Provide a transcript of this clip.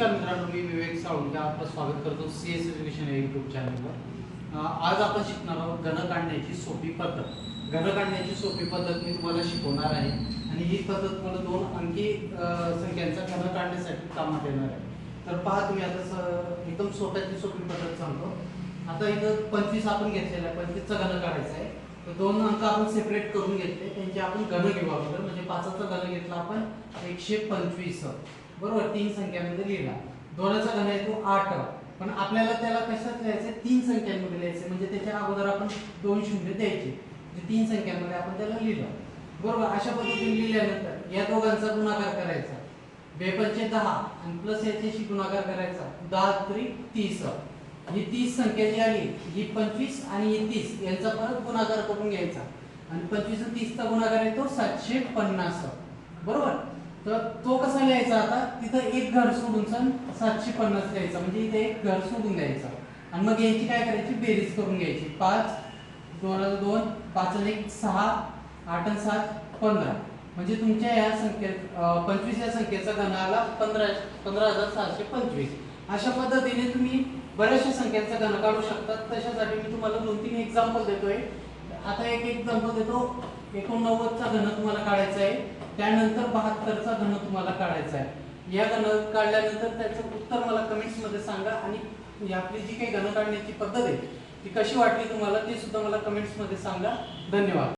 नमस्कार मित्रांनो मी विवेक साळुंके आपलं स्वागत करतो सी एस एज्युकेशन या युट्यूब चॅनलवर आज आपण शिकणार आहोत घन काढण्याची सोपी पद्धत. घन काढण्याची सोपी पद्धत मी तुम्हाला शिकवणार आहे आणि ही पद्धत मला दोन अंकी संख्यांचा घन काढण्यासाठी कामात येणार आहे. तर पहा तुम्ही आता एकदम सोप्याची सोपी पद्धत सांगतो. आता इथं पंचवीस आपण घेतलेला आहे पंचवीसचा घन काढायचा आहे. तर दोन अंक आपण सेपरेट करून घेतले त्यांचे आपण घन घेऊ अगोदर. म्हणजे पाचाचा घन घेतला आपण एकशे पंचवीस. बरोबर तीन संख्यांमध्ये लिहिला. दोनाचा घन आहे तो आठ. पण आपल्याला त्याला कशात लिहायचं तीन संख्यांमध्ये लिहायचं म्हणजे त्याच्या अगोदर आपण दोन शून्य द्यायचे. तीन संख्यांमध्ये आपण त्याला लिहिलं. बरोबर अशा पद्धतीने लिहिल्यानंतर या दोघांचा गुणाकार करायचा. बेपंचे दहा आणि प्लस याच्याशी गुणाकार करायचा. दहा तरी तीस. ही तीस संख्या जी आली ही पंचवीस आणि ही तीस यांचा परत गुणाकार करून घ्यायचा. आणि पंचवीस तीसचा गुणाकार येतो सातशे पन्नास. बरोबर? तर तो कसा लिहायचा आता? तिथं एक घर सोडून सन सातशे पन्नास लिहायचा. म्हणजे इथे एक घर सोडून द्यायचा. आणि मग याची काय करायची? बेरीज करून घ्यायची. पाच दोन हजार दोन पाच आणि एक सहा आठ आणि सात पंधरा. म्हणजे तुमच्या या संख्येत पंचवीस या संख्येचा घन आला पंधरा पंधरा हजार सहाशे पंचवीस. अशा पद्धतीने तुम्ही बऱ्याचशा संख्यांचा घन काढू शकता. तशासाठी मी तुम्हाला दोन तीन एक्झाम्पल देतोय. आता एक एक्झाम्पल देतो. एकोणनव्वदचा घन तुम्हाला काढायचा आहे. त्यानंतर बहात्तरचा घन तुम्हाला काढायचा आहे. या घन काढल्यानंतर त्याचं उत्तर मला कमेंट्समध्ये सांगा आणि आपली जी काही घन काढण्याची पद्धत आहे ती कशी वाटली तुम्हाला ती सुद्धा मला कमेंट्समध्ये सांगा. धन्यवाद.